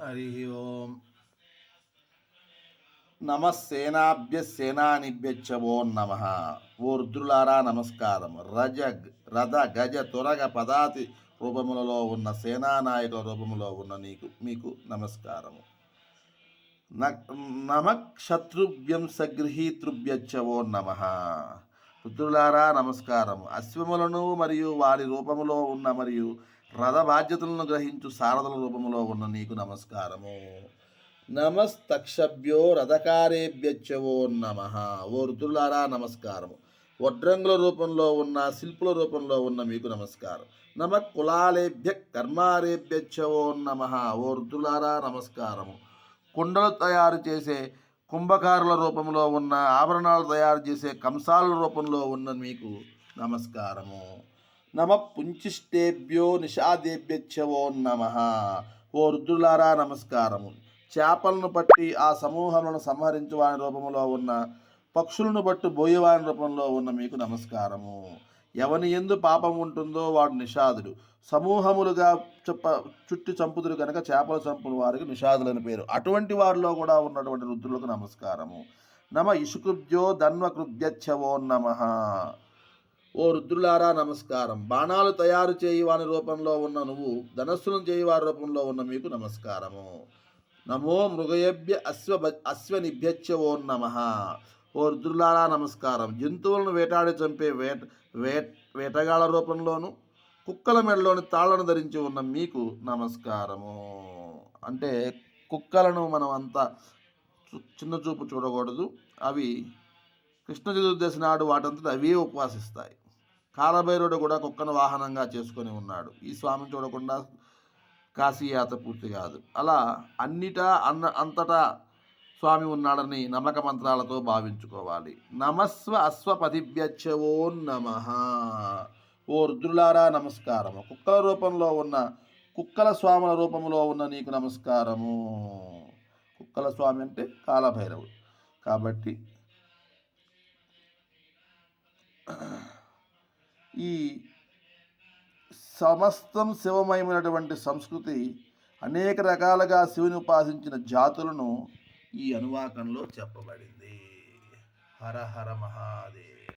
హరి ఓం నమస్సేనాభ్య సేనానిభ్యచ్చవో నమ ఓ రుద్రులారా నమస్కారం రజ రథ గజ తురగ పదాతి రూపములలో ఉన్న సేనానాయకుల రూపములో ఉన్న నీకు మీకు నమస్కారము. నమక్షత్రుభ్యం సగృహీతృభ్యచ్చ ఓ నమ। రుద్రులారా నమస్కారం అశ్వములను మరియు వారి రూపములో ఉన్న మరియు రథ బాధ్యతలను గ్రహించు సారథుల రూపములో ఉన్న నీకు నమస్కారము. నమస్తక్షభ్యో రథకారేభ్యచ్చవో నమ. ఓ రుతులారా నమస్కారము. వడ్రంగుల రూపంలో ఉన్న శిల్పుల రూపంలో ఉన్న మీకు నమస్కారం. నమ కులాలేభ్య కర్మారేభ్యచ్చవో నమ. ఓ రుతులారా నమస్కారము. కుండలు తయారు చేసే కుంభకారుల రూపంలో ఉన్న ఆభరణాలు తయారు చేసే కంసాల రూపంలో ఉన్న మీకు నమస్కారము. నమ పుంచిష్టేభ్యో నిషాదేభ్యచ్చవో నమ. ఓ రుద్రులారా నమస్కారము. చేపలను పట్టి ఆ సమూహములను సంహరించువాని రూపంలో ఉన్న పక్షులను బట్టి బోయేవాని రూపంలో ఉన్న మీకు నమస్కారము. ఎవని ఎందు పాపం ఉంటుందో వాడు నిషాదుడు. సమూహములుగా చెప్ప చుట్టి చంపుదురు కనుక చేపలు చంపుని వారికి నిషాదులని పేరు. అటువంటి వారిలో కూడా ఉన్నటువంటి రుద్రులకు నమస్కారము. నమ ఇషుకృభ్యో ధన్వకృభ్యచ్చవో నమ. ఓ రుద్రులారా నమస్కారం. బాణాలు తయారు చేయవాని రూపంలో ఉన్న నువ్వు ధనస్సులను చేయవారి రూపంలో ఉన్న మీకు నమస్కారము. నమో మృగయభ్య అశ్వ అశ్వనిభ్యచ్చవో ఓ నమ. ఓ రుద్రులారా నమస్కారం. జంతువులను వేటాడి చంపే వేట వేట వేటగాళ్ళ రూపంలోను కుక్కల మెడలోని తాళ్ళను ధరించి ఉన్న మీకు నమస్కారము. అంటే కుక్కలను మనం అంతా చు- చిన్న చూపు చూడకూడదు. అవి కృష్ణ చతుర్దశి నాడు వాటంతట అవే ఉపవాసిస్తాయి. కాలభైరుడు కూడా కుక్కను వాహనంగా చేసుకొని ఉన్నాడు. ఈ స్వామిని చూడకుండా కాశీయాత్ర పూర్తి కాదు. అలా అన్నిటా అన్న అంతటా స్వామి ఉన్నాడని నమ్మక మంత్రాలతో భావించుకోవాలి. నమస్వ అశ్వపతిభ్యచ్చవో నమ. ఓ రుద్రులారా నమస్కారము. కుక్కల రూపంలో ఉన్న కుక్కల స్వాముల రూపంలో ఉన్న నీకు నమస్కారము. కుక్కల స్వామి అంటే కాలభైరవుడు. కాబట్టి ఈ సమస్తం శివమయమైనటువంటి సంస్కృతి అనేక రకాలుగా శివుని ఉపాసించిన జాతులను ఈ అనువాకంలో చెప్పబడింది. హర హర మహాదేవ్.